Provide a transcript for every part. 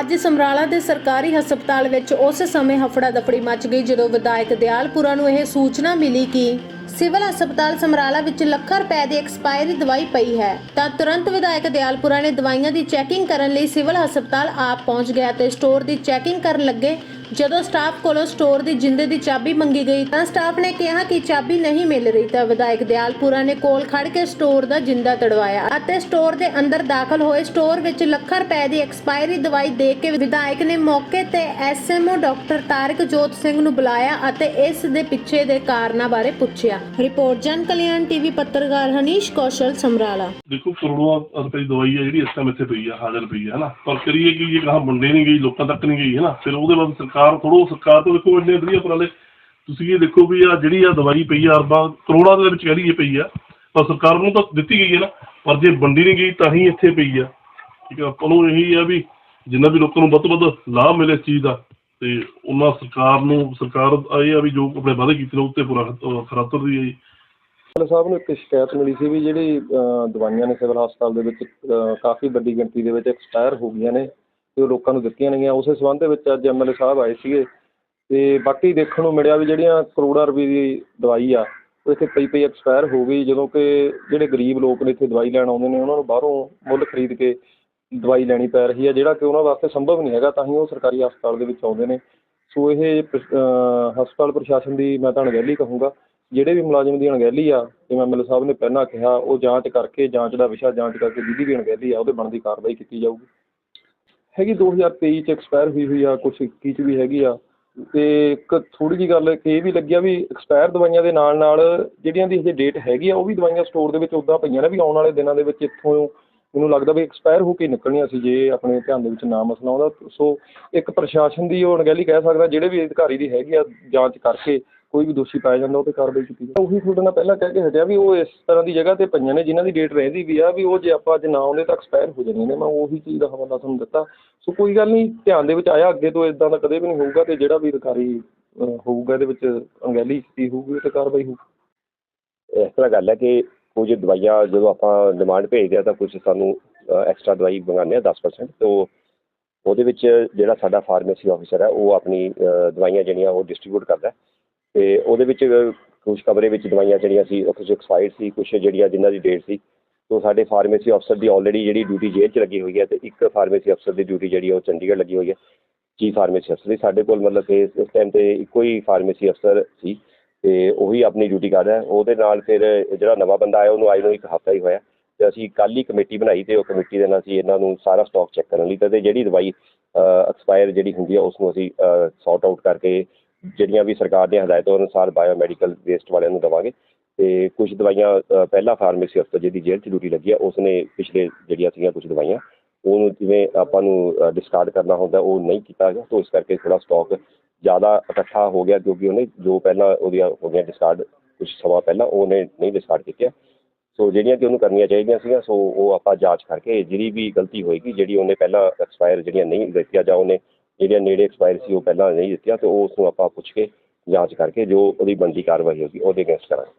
ਅੱਜ ਸਮਰਾਲਾ ਦੇ ਸਰਕਾਰੀ ਹਸਪਤਾਲ ਵਿੱਚ ਉਸ ਸਮੇਂ ਹਫੜਾ ਦਫੜੀ ਮਚ ਗਈ ਜਦੋਂ ਵਿਧਾਇਕ ਦਿਆਲਪੁਰਾ ਨੂੰ ਇਹ ਸੂਚਨਾ ਮਿਲੀ ਕਿ ਸਿਵਲ ਹਸਪਤਾਲ ਸਮਰਾਲਾ ਵਿੱਚ ਲੱਖਾਂ ਰੁਪਏ ਦੀ ਐਕਸਪਾਇਰੀ ਦਵਾਈ ਪਈ ਹੈ। ਤਾਂ ਤੁਰੰਤ ਵਿਧਾਇਕ ਦਿਆਲਪੁਰਾ ਨੇ ਦਵਾਈਆਂ ਦੀ ਚੈਕਿੰਗ ਕਰਨ ਲਈ ਸਿਵਲ ਹਸਪਤਾਲ ਆਪ ਪਹੁੰਚ ਗਿਆ ਤੇ ਸਟੋਰ ਦੀ ਚੈਕਿੰਗ ਕਰਨ ਲੱਗੇ ਜਦੋਂ ਸਟਾਫ ਕੋਲੋਂ ਸਟੋਰ ਦੀ ਜਿੰਦੇ ਦੀ ਚਾਬੀ ਮੰਗੀ ਗਈ ਤਾਂ ਸਟਾਫ ਨੇ ਕਿਹਾ ਕਿ ਚਾਬੀ ਨਹੀਂ ਮਿਲ ਰਹੀ ਤਾਂ ਵਿਧਾਇਕ ਦਿਆਲਪੁਰਾ ਨੇ ਕੋਲ ਖੜ ਕੇ ਸਟੋਰ ਦਾ ਜਿੰਦਾ ਤੜਵਾਇਆ ਅਤੇ ਸਟੋਰ ਦੇ ਅੰਦਰ ਦਾਖਲ ਹੋਏ ਸਟੋਰ ਵਿੱਚ ਲੱਖਾਂ ਰੁਪਏ ਦੀ ਐਕਸਪਾਇਰੀ ਦਵਾਈ ਦੇਖ ਕੇ ਵਿਧਾਇਕ ਨੇ ਮੌਕੇ ਤੇ ਐਸਐਮਓ ਡਾਕਟਰ ਤਾਰਿਕ ਜੋਤ ਸਿੰਘ ਨੂੰ ਬੁਲਾਇਆ ਅਤੇ ਇਸ ਦੇ ਪਿੱਛੇ ਦੇ ਕਾਰਨਾਂ ਬਾਰੇ ਪੁੱਛਿਆ। ਰਿਪੋਰਟ, ਜਨ ਕਲਿਆਣ ਟੀਵੀ, ਪੱਤਰਕਾਰ ਹਨੀਸ਼ ਕੌਸ਼ਲ ਸਮਰਾਲਾ। ਦੇਖੋ ਕਰੋੜਾਂ ਰੁਪਏ ਦੀ ਦਵਾਈ ਹੈ ਜਿਹੜੀ ਇਸ ਟਾਈਮ ਇੱਥੇ ਪਈ ਆ, ਹਾਜ਼ਰ ਪਈ ਹੈ ਹਨਾ? ਪਰ ਕਰੀਏ ਕਿ, ਜੇ ਕਹਾਂ ਵੰਡੇ ਨਹੀਂ ਗਈ ਲੋਕਾਂ ਤੱਕ ਨਹੀਂ ਗਈ ਹੈ ਫਿਰ ਉਹਦੇ ਬਾਅਦ ਸਰਕਾਰ ਥੋੜੋ ਸਰਕਾਰ ਤੋਂ ਦੇਖੋ ਇੰਨੇ ਵਧੀਆ ਉਪਰਾਲੇ। ਤੁਸੀਂ ਇਹ ਦੇਖੋ ਵੀ ਆ ਜਿਹੜੀ ਆ ਦਵਾਈ ਪਈ ਆ, ਅਰਬਾਂ, ਕਰੋੜਾਂ ਦੇ ਵਿੱਚ ਕਹਿ ਲਈਏ ਪਈ ਆ। ਪਰ ਸਰਕਾਰ ਨੂੰ ਤਾਂ ਦਿੱਤੀ ਗਈ ਹੈ ਨਾ। ਪਰ ਜੇ ਵੰਡੀ ਨਹੀਂ ਗਈ ਤਾਂ ਹੀ ਇੱਥੇ ਪਈ ਆ। ਠੀਕ ਆ, ਆਪਾਂ ਨੂੰ ਇਹੀ ਆ ਵੀ ਜਿੰਨਾ ਵੀ ਲੋਕਾਂ ਨੂੰ ਵੱਧ ਤੋਂ ਵੱਧ ਲਾਭ ਮਿਲੇ ਇਸ ਚੀਜ਼ ਦਾ, ਤੇ ਉਹਨਾਂ ਸਰਕਾਰ ਨੂੰ, ਸਰਕਾਰ ਇਹ ਆ ਵੀ ਜੋ ਆਪਣੇ ਵਾਅਦੇ ਕੀਤੇ ਨੇ ਉੱਤੇ ਪੂਰਾ ਖਰਾ ਉਤਰਦੀ ਹੈ ਜੀ। ਸਾਹਿਬ ਨੂੰ ਇੱਕ ਸ਼ਿਕਾਇਤ ਮਿਲੀ ਸੀ ਵੀ ਜਿਹੜੀ ਦਵਾਈਆਂ ਨੇ ਸਿਵਲ ਹਸਪਤਾਲ ਦੇ ਵਿੱਚ ਕਾਫੀ ਵੱਡੀ ਗਿਣਤੀ ਦੇ ਵਿੱਚ ਐਕਸਪਾਇਰ ਹੋ ਗਈਆਂ ਨੇ। ਤੇ ਉਹ ਲੋਕਾਂ ਨੂੰ ਦਿੱਤੀਆਂ ਨੇਗੀਆਂ, ਉਸੇ ਸੰਬੰਧ ਦੇ ਵਿੱਚ ਅੱਜ ਐਮ ਐਲ ਏ ਸਾਹਿਬ ਆਏ ਸੀਗੇ ਤੇ ਬਾਕੀ ਦੇਖਣ ਨੂੰ ਮਿਲਿਆ ਵੀ ਜਿਹੜੀਆਂ ਕਰੋੜਾਂ ਰੁਪਏ ਦੀ ਦਵਾਈ ਆ, ਉਹ ਇੱਥੇ ਪਈ ਪਈ ਐਕਸਪਾਇਰ ਹੋ ਗਈ, ਜਦੋਂ ਕਿ ਜਿਹੜੇ ਗਰੀਬ ਲੋਕ ਨੇ ਇੱਥੇ ਦਵਾਈ ਲੈਣ ਆਉਂਦੇ ਨੇ, ਉਹਨਾਂ ਨੂੰ ਬਾਹਰੋਂ ਮੁੱਲ ਖਰੀਦ ਕੇ ਦਵਾਈ ਲੈਣੀ ਪੈ ਰਹੀ ਹੈ ਜਿਹੜਾ ਕਿ ਉਹਨਾਂ ਵਾਸਤੇ ਸੰਭਵ ਨਹੀਂ ਹੈਗਾ, ਤਾਂ ਹੀ ਉਹ ਸਰਕਾਰੀ ਹਸਪਤਾਲ ਦੇ ਵਿੱਚ ਆਉਂਦੇ ਨੇ। ਸੋ ਇਹ ਹਸਪਤਾਲ ਪ੍ਰਸ਼ਾਸਨ ਦੀ ਮੈਂ ਤਾਂ ਅਣਗਹਿਲੀ ਕਹੂੰਗਾ, ਜਿਹੜੇ ਵੀ ਮੁਲਾਜ਼ਮ ਦੀ ਅਣਗਹਿਲੀ ਆ, ਜਿਵੇਂ ਐਮਐਲਏ ਸਾਹਿਬ ਨੇ ਪਹਿਲਾਂ ਕਿਹਾ, ਉਹ ਜਾਂਚ ਕਰਕੇ, ਜਾਂਚ ਦਾ ਵਿਸ਼ਾ ਜਾਂਚ ਕਰਕੇ, ਜਿਹਦੀ ਵੀ ਅਣਗਹਿਲੀ ਆ, ਉਹਦੇ ਬਣਦੀ ਕਾਰਵਾਈ ਕੀਤੀ ਜਾਊਗੀ। ਹੈਗੀ 2023 ਚ ਐਕਸਪਾਇਰ ਹੋਈ ਹੋਈ ਆ, ਕੁਛ ਇੱਕੀ ਚ ਵੀ ਹੈਗੀ ਆ। ਅਤੇ ਇੱਕ ਥੋੜ੍ਹੀ ਜਿਹੀ ਗੱਲ ਇੱਕ ਇਹ ਵੀ ਲੱਗੀ ਆ ਵੀ ਐਕਸਪਾਇਰ ਦਵਾਈਆਂ ਦੇ ਨਾਲ ਨਾਲ ਜਿਹੜੀਆਂ ਦੀ ਹਜੇ ਡੇਟ ਹੈਗੀ ਆ, ਉਹ ਵੀ ਦਵਾਈਆਂ ਸਟੋਰ ਦੇ ਵਿੱਚ ਉੱਦਾਂ ਪਈਆਂ ਨੇ ਵੀ ਆਉਣ ਵਾਲੇ ਦਿਨਾਂ ਦੇ ਵਿੱਚ ਇੱਥੋਂ ਮੈਨੂੰ ਲੱਗਦਾ ਵੀ ਐਕਸਪਾਇਰ ਹੋ ਕੇ ਨਿਕਲਣੀਆਂ ਸੀ ਜੇ ਆਪਣੇ ਧਿਆਨ ਦੇ ਵਿੱਚ ਨਾ ਮਸਲਾ ਆਉਂਦਾ। ਸੋ ਇੱਕ ਪ੍ਰਸ਼ਾਸਨ ਦੀ ਉਹ ਅਣਗਹਿਲੀ ਕਹਿ ਸਕਦਾ, ਜਿਹੜੇ ਵੀ ਅਧਿਕਾਰੀ ਦੀ ਹੈਗੀ ਆ ਜਾਂਚ ਕਰਕੇ ਕੋਈ ਵੀ ਦੋਸ਼ੀ ਪਾਇਆ ਜਾਂਦਾ, ਉਹ ਤੇ ਕਾਰਵਾਈ ਕੀਤੀ ਜਾਵੇ ਉਹੀ ਤੁਹਾਡੇ ਨਾਲ ਪਹਿਲਾਂ ਕਹਿ ਕੇ ਹਟਿਆ ਵੀ ਉਹ ਇਸ ਤਰ੍ਹਾਂ ਦੀ ਜਗ੍ਹਾ ਤੇ ਪਈਆਂ ਨੇ, ਜਿਨ੍ਹਾਂ ਦੀ ਡੇਟ ਰਹਿੰਦੀ ਵੀ ਆ, ਵੀ ਉਹ ਜੇ ਆਪਾਂ ਅੱਜ ਨਾ ਆਉਂਦੇ ਤਾਂ ਐਕਸਪਾਇਰ ਹੋ ਜਾਣੀਆਂ ਨੇ। ਮੈਂ ਉਹੀ ਚੀਜ਼ ਦਾ ਹਵਾਲਾ ਤੁਹਾਨੂੰ ਦਿੱਤਾ। ਸੋ ਕੋਈ ਗੱਲ ਨਹੀਂ, ਧਿਆਨ ਦੇ ਵਿੱਚ ਆਇਆ ਅੱਗੇ ਤੋਂ ਇਦਾਂ ਦਾ ਕਦੇ ਵੀ ਨਹੀਂ ਹੋਊਗਾ ਤੇ ਜਿਹੜਾ ਵੀ ਅਧਿਕਾਰੀ ਹੋਊਗਾ, ਇਹਦੇ ਵਿੱਚ ਅਣਗਹਿਲੀ ਕੀਤੀ ਹੋਊਗੀ ਤੇ ਕਾਰਵਾਈ ਹੋਊਗੀ ਇਸ ਤਰ੍ਹਾਂ ਗੱਲ ਹੈ ਕਿ ਕੁਝ ਦਵਾਈਆਂ ਜਦੋਂ ਆਪਾਂ ਡਿਮਾਂਡ ਭੇਜਦੇ ਆ ਤਾਂ ਕੁਝ ਸਾਨੂੰ ਐਕਸਟਰਾ ਦਵਾਈ ਮੰਗਾਉਂਦੇ ਆ 10% ਤੋਂ ਉਹਦੇ ਵਿੱਚ ਜਿਹੜਾ ਸਾਡਾ ਫਾਰਮੇਸੀ ਆਫੀਸਰ ਹੈ, ਉਹ ਆਪਣੀ ਦਵਾਈਆਂ ਜਿਹੜੀਆਂ ਉਹ ਡਿਸਟ੍ਰੀਬਿਊਟ ਕਰਦਾ ਤੇ ਉਹਦੇ ਵਿੱਚ ਕੁਝ ਕਮਰੇ ਵਿੱਚ ਦਵਾਈਆਂ ਜਿਹੜੀਆਂ ਸੀ, ਉਹ ਕੁਝ ਐਕਸਪਾਇਰਡ ਸੀ ਕੁਝ ਜਿਹੜੀਆਂ ਜਿਨ੍ਹਾਂ ਦੀ ਡੇਟ ਸੀ। ਤੋਂ ਸਾਡੇ ਫਾਰਮੇਸੀ ਅਫਸਰ ਦੀ ਆਲਰੇਡੀ ਜਿਹੜੀ ਡਿਊਟੀ ਜੇਲ੍ਹ 'ਚ ਲੱਗੀ ਹੋਈ ਹੈ ਤੇ ਇੱਕ ਫਾਰਮੇਸੀ ਅਫਸਰ ਦੀ ਡਿਊਟੀ ਜਿਹੜੀ ਉਹ ਚੰਡੀਗੜ੍ਹ ਲੱਗੀ ਹੋਈ ਹੈ। ਚੀਫ ਫਾਰਮੇਸੀ ਅਫਸਰ ਦੀ ਸਾਡੇ ਕੋਲ ਮਤਲਬ ਕਿ ਇਸ ਟਾਈਮ ਤੇ ਇੱਕੋ ਹੀ ਫਾਰਮੇਸੀ ਅਫਸਰ ਸੀ ਤੇ ਉਹੀ ਆਪਣੀ ਡਿਊਟੀ ਕਰ ਰਿਹਾ। ਉਹਦੇ ਨਾਲ ਫਿਰ ਜਿਹੜਾ ਨਵਾਂ ਬੰਦਾ ਆਇਆ, ਉਹਨੂੰ ਆਏ ਨੂੰ ਇੱਕ ਹਫ਼ਤਾ ਹੀ ਹੋਇਆ ਤੇ ਅਸੀਂ ਕੱਲ੍ਹ ਹੀ ਕਮੇਟੀ ਬਣਾਈ ਤੇ ਉਹ ਕਮੇਟੀ ਦੇ ਨਾਲ ਅਸੀਂ ਇਹਨਾਂ ਨੂੰ ਸਾਰਾ ਸਟਾਕ ਚੈੱਕ ਕਰਨ ਲਈ ਤੇ ਜਿਹੜੀ ਦਵਾਈ ਐਕਸਪਾਇਰ ਜਿਹੜੀ ਹੁੰਦੀ ਹੈ ਉਸ ਨੂੰ ਅਸੀਂ ਸੌਰਟ ਆਊਟ ਕਰਕੇ ਜਿਹੜੀਆਂ ਵੀ ਸਰਕਾਰ ਦੀਆਂ ਹਦਾਇਤਾਂ ਅਨੁਸਾਰ ਬਾਇਓਮੈਡੀਕਲ ਵੇਸਟ ਵਾਲਿਆਂ ਨੂੰ ਦੇਵਾਂਗੇ। ਤੇ ਕੁਝ ਦਵਾਈਆਂ ਅ, ਪਹਿਲਾ ਫਾਰਮੇਸੀ ਅਫਸਰ ਜਿਹਦੀ ਜੇਲ੍ਹ 'ਚ ਡਿਊਟੀ ਲੱਗੀ ਆ ਉਸਨੇ ਪਿਛਲੇ ਜਿਹੜੀਆਂ ਸੀਗੀਆਂ ਕੁਝ ਦਵਾਈਆਂ ਉਹਨੂੰ ਜਿਵੇਂ ਆਪਾਂ ਨੂੰ ਡਿਸਕਾਰਡ ਕਰਨਾ ਹੁੰਦਾ ਉਹ ਨਹੀਂ ਕੀਤਾ ਗਿਆ। ਤੋਂ ਇਸ ਕਰਕੇ ਥੋੜਾ ਸਟਾਕ ਜ਼ਿਆਦਾ ਇਕੱਠਾ ਹੋ ਗਿਆ ਕਿਉਂਕਿ ਉਹਨੇ ਜੋ ਪਹਿਲਾਂ ਉਹਦੀਆਂ ਹੋ ਗਿਆ ਡਿਸਕਾਰਡ ਕੁਝ ਸਮਾਂ ਪਹਿਲਾਂ ਉਹਨੇ ਨਹੀਂ ਡਿਸਕਾਰਡ ਕੀਤਾ ਸੋ ਜਿਹੜੀਆਂ ਕਿ ਉਹਨੂੰ ਕਰਨੀਆਂ ਚਾਹੀਦੀਆਂ ਸੀਗੀਆਂ ਸੋ ਉਹ ਆਪਾਂ ਜਾਂਚ ਕਰਕੇ ਜਿਹੜੀ ਵੀ ਗਲਤੀ ਹੋਏਗੀ ਜਿਹੜੀ ਉਹਨੇ ਪਹਿਲਾਂ ਐਕਸਪਾਇਰ ਜਿਹੜੀਆਂ ਨਹੀਂ ਦਿੱਤੀਆਂ ਜਾਂ ਉਹਨੇ ਜਿਹੜੀਆਂ ਨੇੜੇ ਐਕਸਪਾਇਰ ਸੀ, ਉਹ ਪਹਿਲਾਂ ਨਹੀਂ ਦਿੱਤੀਆਂ ਤੇ ਉਸ ਨੂੰ ਆਪਾਂ ਪੁੱਛ ਕੇ ਜਾਂਚ ਕਰਕੇ ਜੋ ਉਹਦੀ ਬਣਦੀ ਕਾਰਵਾਈ ਹੋਗੀ ਉਹਦੇ ਅਗੇਂਸਟ ਕਰਾਂਗੇ।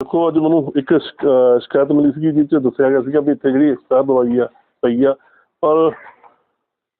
ਦੇਖੋ, ਅੱਜ ਮੈਨੂੰ ਇੱਕ ਸ਼ਿਕਾਇਤ ਮਿਲੀ ਸੀ ਜਿਸ 'ਚ ਦੱਸਿਆ ਗਿਆ ਸੀਗਾ ਵੀ ਇੱਥੇ ਜਿਹੜੀ ਐਕਸਪਾਇਰ ਦਵਾਈ ਆ, ਪਈ ਆ। ਪਰ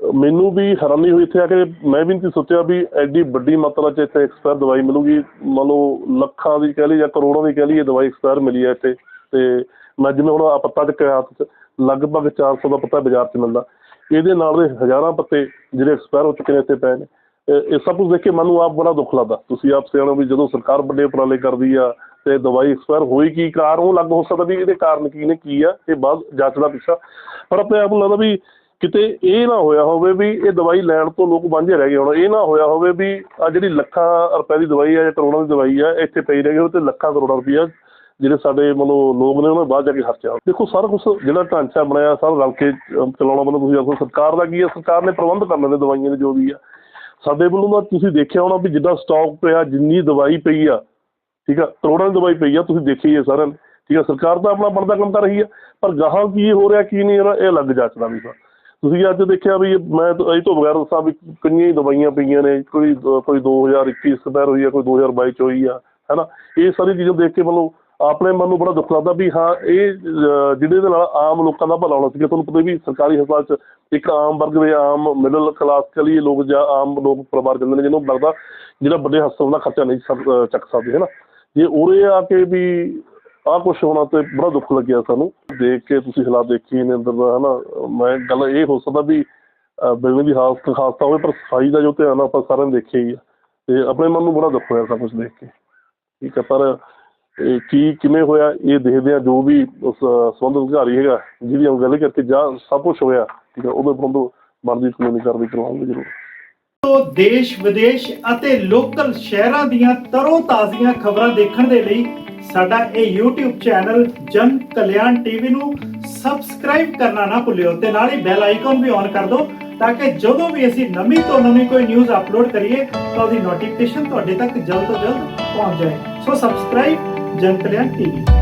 ਮੈਨੂੰ ਵੀ ਹੈਰਾਨੀ ਹੋਈ ਇੱਥੇ ਆ ਕੇ, ਮੈਂ ਵੀ ਨਹੀਂ ਸੋਚਿਆ ਵੀ ਐਡੀ ਵੱਡੀ ਮਾਤਰਾ 'ਚ ਇੱਥੇ ਐਕਸਪਾਇਰ ਦਵਾਈ ਮਿਲੂਗੀ। ਮੰਨ ਲਓ, ਲੱਖਾਂ ਦੀ ਕਹਿ ਲਈ ਜਾਂ ਕਰੋੜਾਂ ਦੀ ਕਹਿ ਲਈਏ ਦਵਾਈ ਐਕਸਪਾਇਰ ਮਿਲੀ ਹੈ ਇੱਥੇ। ਤੇ ਮੈਂ ਜਿਵੇਂ ਹੁਣ ਆ ਪੱਤਾ ਚੱਕਿਆ ਹੱਥ 'ਚ, ਲਗਭਗ 400 ਦਾ ਪੱਤਾ ਬਾਜ਼ਾਰ 'ਚ ਮਿਲਦਾ। ਇਹਦੇ ਨਾਲ ਦੇ ਹਜ਼ਾਰਾਂ ਪੱਤੇ ਜਿਹੜੇ ਐਕਸਪਾਇਰ ਹੋ ਚੁੱਕੇ ਨੇ ਇੱਥੇ ਪਏ ਨੇ। ਇਹ ਸਭ ਕੁਝ ਦੇਖ ਕੇ ਮੈਨੂੰ ਆਪ ਬੜਾ ਦੁੱਖ ਲੱਗਦਾ। ਤੁਸੀਂ ਆਪ ਸਿਆਣੋ ਵੀ ਜਦੋਂ ਸਰਕਾਰ ਵੱਡੇ ਉਪਰਾਲੇ ਕਰਦੀ ਆ ਤੇ ਦਵਾਈ ਐਕਸਪਾਇਰ ਹੋਈ ਕੀ ਕਾਰਨ, ਉਹ ਲੱਗ ਹੋ ਸਕਦਾ ਵੀ ਇਹਦੇ ਕਾਰਨ ਕੀ ਨੇ, ਕੀ ਆ, ਇਹ ਬਾਅਦ ਜਾਂਚ ਪਿੱਛਾ। ਪਰ ਆਪਣੇ ਆਪ ਨੂੰ ਲੱਗਦਾ ਵੀ ਕਿਤੇ ਇਹ ਨਾ ਹੋਇਆ ਹੋਵੇ ਵੀ ਇਹ ਦਵਾਈ ਲੈਣ ਤੋਂ ਲੋਕ ਵਾਂਝੇ ਰਹਿ ਗਏ ਹੁਣ। ਇਹ ਨਾ ਹੋਇਆ ਹੋਵੇ ਵੀ ਆ ਜਿਹੜੀ ਲੱਖਾਂ ਰੁਪਏ ਦੀ ਦਵਾਈ ਆ ਜਾਂ ਕਰੋੜਾਂ ਦੀ ਦਵਾਈ ਆ, ਇੱਥੇ ਪਈ ਰਹਿ ਗਈ ਹੋਵੇ ਤੇ ਲੱਖਾਂ ਕਰੋੜਾਂ ਰੁਪਈਆ ਜਿਹੜੇ ਸਾਡੇ ਮਤਲਬ ਲੋਕ ਨੇ ਉਹਨਾਂ ਬਾਅਦ ਜਾ ਕੇ ਖਰਚਿਆ। ਦੇਖੋ, ਸਾਰਾ ਕੁਝ ਜਿਹੜਾ ਢਾਂਚਾ ਬਣਾਇਆ, ਸਾਰਾ ਰਲ ਕੇ ਚਲਾਉਣਾ ਮਤਲਬ ਤੁਸੀਂ ਆਖੋ ਸਰਕਾਰ ਦਾ ਕੀ ਹੈ? ਸਰਕਾਰ ਨੇ ਪ੍ਰਬੰਧ ਕਰਨੇ ਨੇ ਦਵਾਈਆਂ ਦੇ ਜੋ ਵੀ ਆ ਸਾਡੇ ਵੱਲੋਂ ਤਾਂ ਤੁਸੀਂ ਦੇਖਿਆ ਹੋਣਾ ਵੀ ਜਿੱਦਾਂ ਸਟਾਕ ਪਿਆ, ਜਿੰਨੀ ਦਵਾਈ ਪਈ ਆ, ਠੀਕ ਆ, ਕਰੋੜਾਂ ਦੀ ਦਵਾਈ ਪਈ ਆ, ਤੁਸੀਂ ਦੇਖੀ ਹੈ ਸਾਰਿਆਂ ਨੇ, ਠੀਕ ਆ, ਸਰਕਾਰ ਤਾਂ ਆਪਣਾ ਬਣਦਾ ਕੰਮ ਕਰ ਰਹੀ ਆ ਪਰ ਗਾਹਾਂ ਕੀ ਹੋ ਰਿਹਾ, ਕੀ ਨਹੀਂ ਹੋ ਇਹ ਅਲੱਗ ਜਾਂਚਦਾ ਵੀ ਤੁਸੀਂ ਅੱਜ ਦੇਖਿਆ ਵੀ ਮੈਂ ਇਹ ਤੋਂ ਬਗੈਰ ਦੱਸਾਂ ਵੀ ਕਿੰਨੀਆਂ ਹੀ ਦਵਾਈਆਂ ਪਈਆਂ ਨੇ, ਕੋਈ ਕੋਈ 2021 ਐਕਸਪਾਇਰ ਹੋਈ ਆ, ਕੋਈ 2022 ਚ ਹੋਈ ਆ, ਹੈਨਾ? ਇਹ ਸਾਰੀ ਚੀਜ਼ਾਂ ਦੇਖ ਕੇ ਮਤਲਬ ਆਪਣੇ ਮਨ ਨੂੰ ਬੜਾ ਦੁੱਖ ਲੱਗਦਾ ਵੀ ਹਾਂ ਇਹ ਅਹ, ਜਿਹਦੇ ਦੇ ਨਾਲ ਆਮ ਲੋਕਾਂ ਦਾ ਭਲਾ ਹੋਣਾ ਸੀਗਾ ਤੁਹਾਨੂੰ ਪਤਾ ਵੀ ਸਰਕਾਰੀ ਹਸਪਤਾਲ 'ਚ ਇੱਕ ਆਮ ਵਰਗ ਦੇ ਆਮ ਮਿਡਲ ਕਲਾਸ ਕਲੀ ਲੋਕ ਜਾਂ ਆਮ ਲੋਕ ਪਰਿਵਾਰ ਜਾਂਦੇ ਨੇ ਜਿਹਨੂੰ ਲੱਗਦਾ ਜਿਹੜਾ ਵੱਡੇ ਹਸਪਤਾਲ ਦਾ ਖਰਚਾ ਨਹੀਂ ਚੱਕ ਸਕਦੇ ਹੈ ਨਾ? ਜੇ ਉਰੇ ਆ ਕੇ ਵੀ ਆਹ ਕੁਛ ਹੋਣਾ ਤੇ ਬੜਾ ਦੁੱਖ ਲੱਗਿਆ ਸਾਨੂੰ। ਦੇਖ ਕੇ ਤੁਸੀਂ ਹਾਲਾਤ ਦੇਖੀ ਨੇ ਅੰਦਰ ਦਾ ਹਨਾ ਮੈਂ ਗੱਲ ਇਹ ਹੋ ਸਕਦਾ ਵੀ ਬਿਲਡਿੰਗ ਦੀ ਹਾਲਤ ਖਾਸਤਾ ਹੋਵੇ ਪਰ ਸਫ਼ਾਈ ਦਾ ਜੋ ਧਿਆਨ ਆ ਆਪਾਂ ਸਾਰਿਆਂ ਨੇ ਦੇਖਿਆ ਹੀ ਆ। ਤੇ ਆਪਣੇ ਮਨ ਨੂੰ ਬੜਾ ਦੁੱਖ ਹੋਇਆ ਸਭ ਕੁਝ ਦੇਖ ਕੇ। ਠੀਕ ਹੈ ਪਰ ਇਹ ਕੀ ਕਿਵੇਂ ਹੋਇਆ ਇਹ ਦੇਖਦੇ ਆ ਜੋ ਵੀ ਉਸ ਅਹ, ਸੰਬੰਧਿਤ ਅਧਿਕਾਰੀ ਹੈਗਾ ਜਿਹਦੀ ਉਹ ਗੱਲ ਕਰਕੇ ਜਾ ਸਭ ਕੁਝ ਹੋਇਆ ਠੀਕ ਹੈ ਉਹਦੇ ਬੰਦੋ ਬਣਦੀ ਕਾਨੂੰਨੀ ਕਾਰਵਾਈ ਕਰਵਾਉਣਗੇ ਜ਼ਰੂਰ। ਤੋਂ ਦੇਸ਼ ਵਿਦੇਸ਼ ਅਤੇ ਲੋਕਲ ਸ਼ਹਿਰਾਂ ਦੀਆਂ ਤਰੋ ਤਾਜ਼ੀਆਂ ਖਬਰਾਂ ਦੇਖਣ ਦੇ ਲਈ ਸਾਡਾ ਇਹ YouTube ਚੈਨਲ ਜਨ ਕਲਿਆਣ ਟੀਵੀ ਨੂੰ ਸਬਸਕ੍ਰਾਈਬ ਕਰਨਾ ਨਾ ਭੁੱਲਿਓ ਤੇ ਨਾਲ ਹੀ ਬੈਲ ਆਈਕਨ ਵੀ ਔਨ ਕਰ ਦਿਓ ਤਾਂ ਕਿ ਜਦੋਂ ਵੀ ਅਸੀਂ ਨਵੀਂ ਤੋਂ ਨਵੀਂ ਕੋਈ ਨਿਊਜ਼ ਅਪਲੋਡ ਕਰੀਏ ਤਾਂ ਉਹਦੀ ਨੋਟੀਫਿਕੇਸ਼ਨ ਤੁਹਾਡੇ ਤੱਕ ਜਲਦ ਤੋਂ ਜਲਦ ਪਹੁੰਚ ਜਾਏ। ਸੋ ਸਬਸਕ੍ਰਾਈਬ ਜਨ ਕਲਿਆਣ ਟੀਵੀ